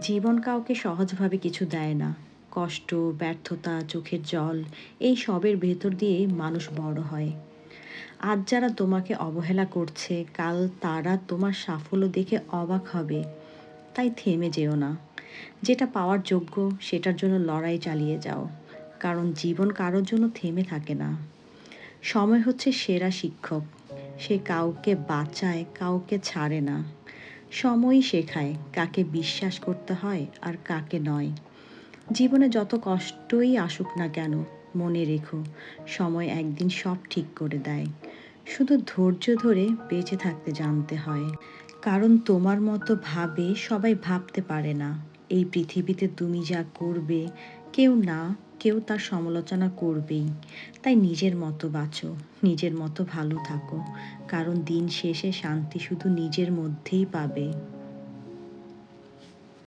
জীবন কাউকে সহজভাবে কিছু দেয় না। কষ্ট, ব্যর্থতা, চোখের জল, এই সবের ভেতর দিয়ে মানুষ বড় হয়। আজ যারা তোমাকে অবহেলা করছে, কাল তারা তোমার সাফল্য দেখে অবাক হবে। তাই থেমে যেও না। যেটা পাওয়ার যোগ্য, সেটার জন্য লড়াই চালিয়ে যাও। কারণ জীবন কারোর জন্য থেমে থাকে না। সময় হচ্ছে সেরা শিক্ষক। সে কাউকে বাঁচায়, কাউকে ছাড়ে না। সময়ই শেখায় কাকে বিশ্বাস করতে হয় আর কাকে নয়। জীবনে যত কষ্টই আসুক না কেন, মনে রেখো, সময় একদিন সব ঠিক করে দেয়। শুধু ধৈর্য ধরে বেঁচে থাকতে জানতে হয়। কারণ তোমার মতো ভাবে সবাই ভাবতে পারে না। এই পৃথিবীতে তুমি যা করবে, কেউ না, কেউ তার সমালোচনা করবেই। তাই নিজের মতো বাঁচো, নিজের মতো ভালো থাকো। কারণ দিন শেষে শান্তি শুধু নিজের মধ্যেই পাবে।